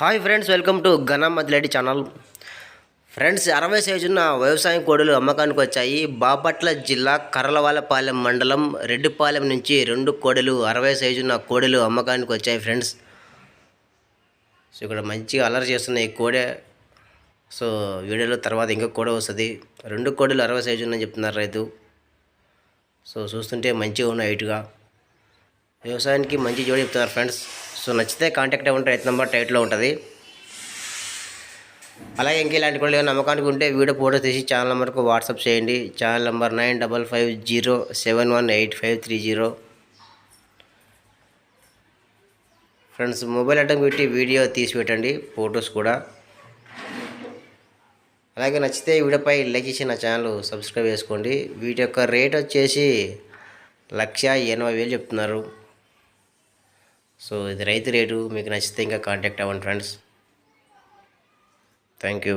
Hi friends welcome to ఘన Madileti channel. Friends అరవై సైజున్న వ్యవసాయం కోడులు అమ్మకానికి వచ్చాయి. బాపట్ల జిల్లా కర్లవాలపాలెం మండలం రెడ్డిపాలెం నుంచి రెండు కోడలు అరవై సైజున్న కోడలు అమ్మకానికి వచ్చాయి ఫ్రెండ్స్. సో ఇక్కడ మంచిగా అలర్ చేస్తున్నాయి ఈ కోడె. సో వీడియోలో తర్వాత ఇంకా కోడ వస్తుంది. రెండు కోడలు అరవై సైజు ఉందని చెప్తున్నారు రైతు. సో చూస్తుంటే మంచిగా ఉన్నాయి హైట్గా. వ్యవసాయానికి మంచి జోడి చెప్తున్నారు ఫ్రెండ్స్. సో నచ్చితే కాంటాక్ట్ అవ్వండి రైతు నెంబర్ టైట్లో ఉంటుంది. అలాగే ఇంకా ఇలాంటి కూడా ఏమైనా నమ్మకానికి ఉంటే వీడియో ఫోటో తీసి ఛానల్ నెంబర్కు వాట్సాప్ చేయండి. Channel number nine double five zero seven one eight five three zero. Friends mobile item పెట్టి వీడియో తీసి పెట్టండి ఫొటోస్ కూడా. అలాగే నచ్చితే ఈ వీడియోపై లైక్ చేసి నా ఛానల్ సబ్స్క్రైబ్ చేసుకోండి. వీటి యొక్క రేట్ వచ్చేసి లక్ష ఎనభై వేలు చెప్తున్నారు. సో ఇది రైతు రేటు మీకు నచ్చితే ఇంకా కాంటాక్ట్ అవ్వండి ఫ్రెండ్స్ థ్యాంక్ యూ